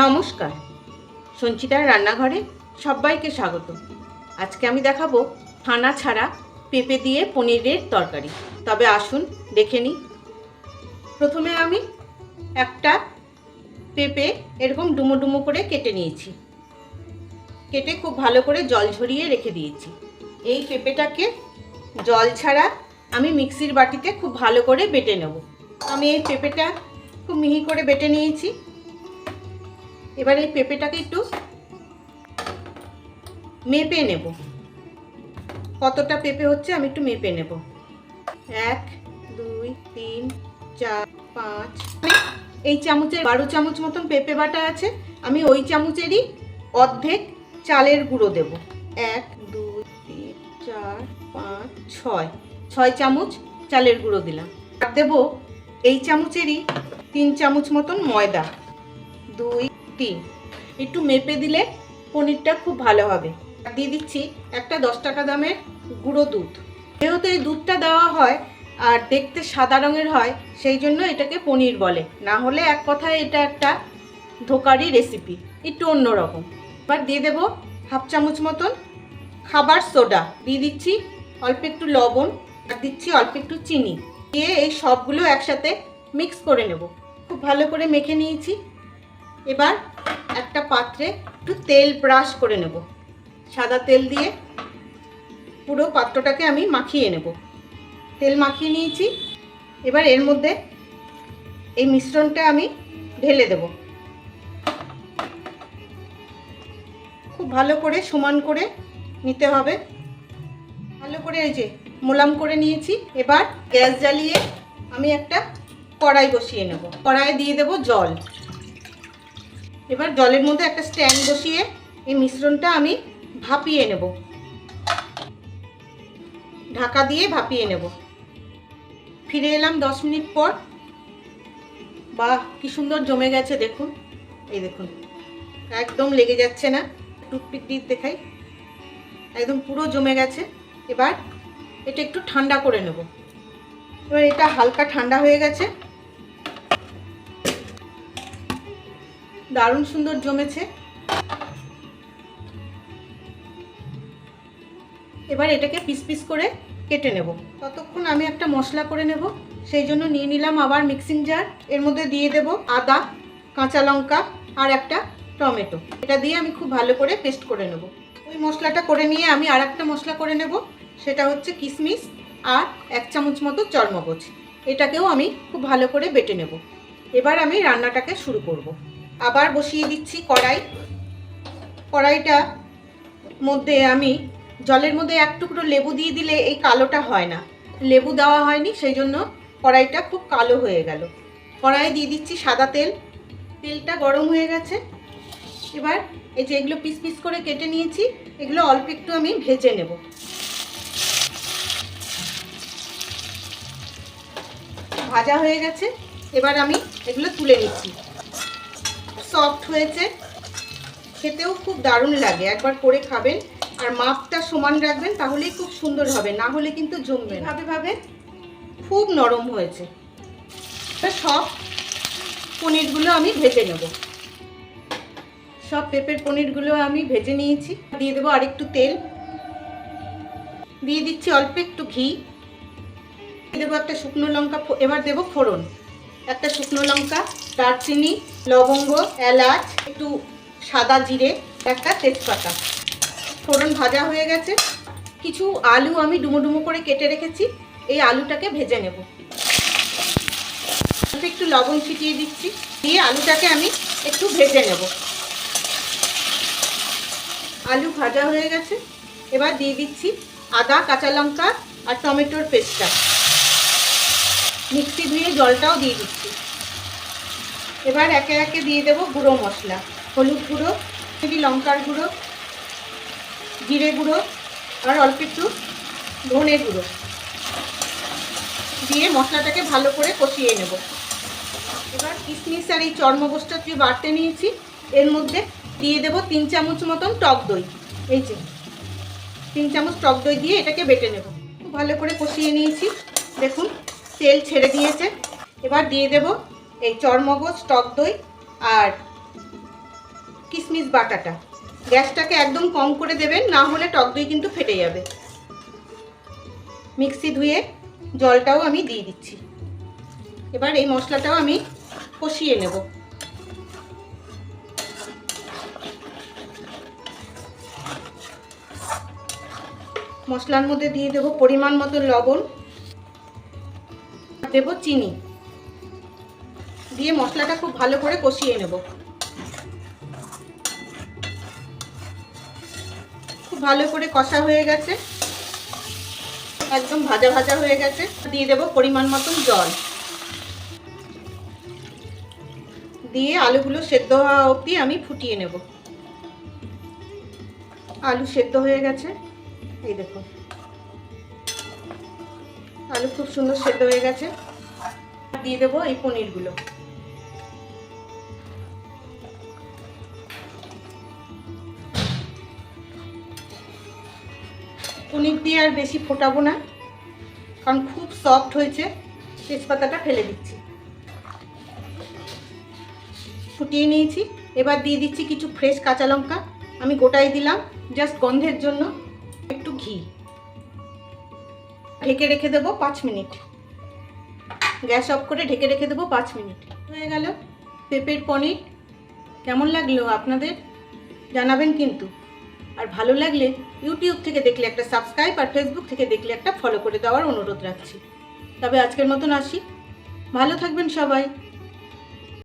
নমস্কার। সঞ্চিতার রান্নাঘরে সবাইকে স্বাগত। আজকে আমি দেখাবো ফানা ছাড়া পেঁপে দিয়ে পনিরের তরকারি। তবে আসুন, দেখে নিই। প্রথমে আমি একটা পেঁপে এরকম ডুমো ডুমো করে কেটে নিয়েছি। কেটে খুব ভালো করে জল ঝরিয়ে রেখে দিয়েছি। এই পেঁপেটাকে জল ছাড়া আমি মিক্সির বাটিতে খুব ভালো করে বেটে নেব। আমি এই পেঁপেটা খুব মিহি করে বেটে নিয়েছি। এবার এই পেঁপেটাকে একটু মেপে নেব। কতটা পেঁপে হচ্ছে আমি একটু মেপে নেব। এক, দুই, তিন, চার, পাঁচ। এই চামচের বারো চামচ মতন পেঁপে বাটা আছে, আমি ওই চামচেরই অর্ধেক চালের গুঁড়ো দেব। এক, দুই, তিন, চার, পাঁচ, ছয়। ছয় চামচ চালের গুঁড়ো দিলাম। আর দেবো এই চামচেরই তিন চামচ মতন ময়দা। দুই তিন একটু মেপে দিলে পনিরটা খুব ভালো হবে। দিয়ে দিচ্ছি একটা দশ টাকা দামের গুঁড়ো দুধ। যেহেতু এই দুধটা দেওয়া হয় আর দেখতে সাদা রঙের হয়, সেই জন্য এটাকে পনির বলে। না হলে এক কথায় এটা একটা ধোকারি রেসিপি একটু অন্যরকম এবার দিয়ে দেবো হাফ চামচ মতন খাবার সোডা। দিয়ে দিচ্ছি অল্প একটু লবণ আর দিচ্ছি অল্প একটু চিনি। দিয়ে এই সবগুলো একসাথে মিক্স করে নেব। খুব ভালো করে মেখে নিয়েছি। এবার একটা পাত্রে একটু তেল ব্রাশ করে নেব। সাদা তেল দিয়ে পুরো পাত্রটাকে আমি মাখিয়ে নেব। তেল মাখিয়ে নিয়েছি। এবার এর মধ্যে এই মিশ্রণটা আমি ঢেলে দেব। খুব ভালো করে সমান করে নিতে হবে। ভালো করে এই যে মোলাম করে নিয়েছি। এবার গ্যাস জ্বালিয়ে আমি একটা কড়াই বসিয়ে নেব। কড়াইয়ে দিয়ে দেব জল। এবার জলের মধ্যে একটা স্ট্যান্ড বসিয়ে এই মিশ্রণটা আমি ভাপিয়ে নেব। ঢাকা দিয়ে ভাপিয়ে নেব। ফিরে এলাম দশ মিনিট পর। বা কি সুন্দর জমে গেছে, দেখুন। এই দেখুন, একদম লেগে যাচ্ছে না। টুথপিক দিয়ে দেখাই। একদম পুরো জমে গেছে। এবার এটা একটু ঠান্ডা করে নেব। এবার এটা হালকা ঠান্ডা হয়ে গেছে। দারুণ সুন্দর জমেছে। এবার এটাকে পিস পিস করে কেটে নেব। ততক্ষণ আমি একটা মশলা করে নেব। সেই জন্য নিয়ে নিলাম আবার মিক্সিং জার এর মধ্যে দিয়ে দেব আদা, কাঁচা লঙ্কা আর একটা টমেটো। এটা দিয়ে আমি খুব ভালো করে পেস্ট করে নেব। ওই মশলাটা করে নিয়ে আমি আর একটা মশলা করে নেব। সেটা হচ্ছে কিশমিশ আর এক চামচ মতো চরমগজ। এটাকেও আমি খুব ভালো করে বেটে নেব। এবার আমি রান্নাটাকে শুরু করব। আবার বসিয়ে দিচ্ছি কড়াই। কড়াইটা মধ্যে আমি, জলের মধ্যে এক টুকরো লেবু দিয়ে দিলে এই কালোটা হয় না। লেবু দেওয়া হয়নি, সেই জন্য কড়াইটা খুব কালো হয়ে গেল। কড়াইয়ে দিয়ে দিচ্ছি সাদা তেল। তেলটা গরম হয়ে গেছে। এবার এই যে এগুলো পিস পিস করে কেটে নিয়েছি, এগুলো অল্প একটু আমি ভেজে নেব। ভাজা হয়ে গেছে। এবার আমি এগুলো তুলে নিচ্ছি। সফট হয়েছে। খেতেও খুব দারুণ লাগে। একবার করে খাবেন আর মাপটা সমান রাখবেন তাহলেই খুব সুন্দর হবে। না হলে কিন্তু জমবে ভাবে ভাবে? খুব নরম হয়েছে। সব পনিরগুলো আমি ভেজে নেব। সব পেঁপের পনিরগুলো আমি ভেজে নিয়েছি। দিয়ে দেবো আরেকটু তেল। দিয়ে দিচ্ছি অল্প একটু ঘি। দিয়ে দেবো একটা শুকনো লঙ্কা এবার দেবো ফোড়ন। একটা শুকনো লঙ্কা দারচিনি লবঙ্গ, এলাচ, একটু সাদা জিরে, একটা তেজপাতা। ফোড়ন ভাজা হয়ে গেছে। কিছু আলু আমি ডুমো ডুমো করে কেটে রেখেছি। এই আলুটাকে ভেজে নেব। একটু লবণ ছিটিয়ে দিচ্ছি। দিয়ে আলুটাকে আমি একটু ভেজে নেব। আলু ভাজা হয়ে গেছে। এবার দিয়ে দিচ্ছি আদা, কাঁচা লঙ্কা আর টমেটোর পেস্টটা। মিক্সি ধুয়ে জলটাও দিয়ে দিচ্ছি। এবার একে একে দিয়ে দেবো গুঁড়ো মশলা। হলুদ গুঁড়ো এটি লঙ্কার গুঁড়ো, জিরে গুঁড়ো, আর অল্প একটু ধনে গুঁড়ো। দিয়ে মশলাটাকে ভালো করে কষিয়ে নেব। এবার কিশমিশ আর এই চর্মগোষ্ঠটা যে বাড়তে নিয়েছি, এর মধ্যে দিয়ে দেব তিন চামচ মতন টক দই। এই যে, তিন চামচ টক দই দিয়ে এটাকে বেটে নেব। ভালো করে কষিয়ে নিয়েছি। দেখুন, তেল ছেড়ে দিয়েছে। এবার দিয়ে দেব এই চরমগজ, টক দই আর কিশমিশ বাটাটা। গ্যাসটাকে একদম কম করে দেবেন, না হলে টক দই কিন্তু ফেটে যাবে। মিক্সি ধুয়ে জলটাও আমি দিয়ে দিচ্ছি। এবার এই মশলাটাও আমি কষিয়ে নেব। মশলার মধ্যে দিয়ে দেবো পরিমাণ মতো লবণ। দেব চিনি। দিয়ে মশলাটা খুব ভালো করে কষিয়ে নেব। খুব ভালো করে কষা হয়ে গেছে। একদম ভাজা ভাজা হয়ে গেছে। দিয়ে দেব পরিমাণ মতন জল। দিয়ে আলুগুলো সেদ্ধ হওয়া অবধি আমি ফুটিয়ে নেব। আলু সেদ্ধ হয়ে গেছে। এই দেখো। আলু খুব সুন্দর সেদ্ধ হয়ে গেছে। দিয়ে দেবো এই পনিরগুলো। দিয়ে আর বেশি ফোটাবো না, কারণ খুব সফট হয়েছে, তেজপাতাটা ফেলে দিচ্ছি। ফুটিয়ে নিয়েছি, এবার দিয়ে দিচ্ছি কিছু ফ্রেশ কাঁচা লঙ্কা, আমি গোটাই দিলাম জাস্ট গন্ধের জন্য একটু ঘি। ঢেকে রেখে দেবো পাঁচ মিনিট। গ্যাস অফ করে ঢেকে রেখে দেবো পাঁচ মিনিট। হয়ে গেল, পেঁপের পনির, কেমন লাগল আপনাদের? জানাবেন কিন্তু। আর ভালো লাগলে ইউটিউব থেকে দেখলে একটা সাবস্ক্রাইব আর ফেসবুক থেকে দেখলে একটা ফলো করে দেওয়ার অনুরোধ রাখছি। তবে আজকের মতন আসি। ভালো থাকবেন সবাই।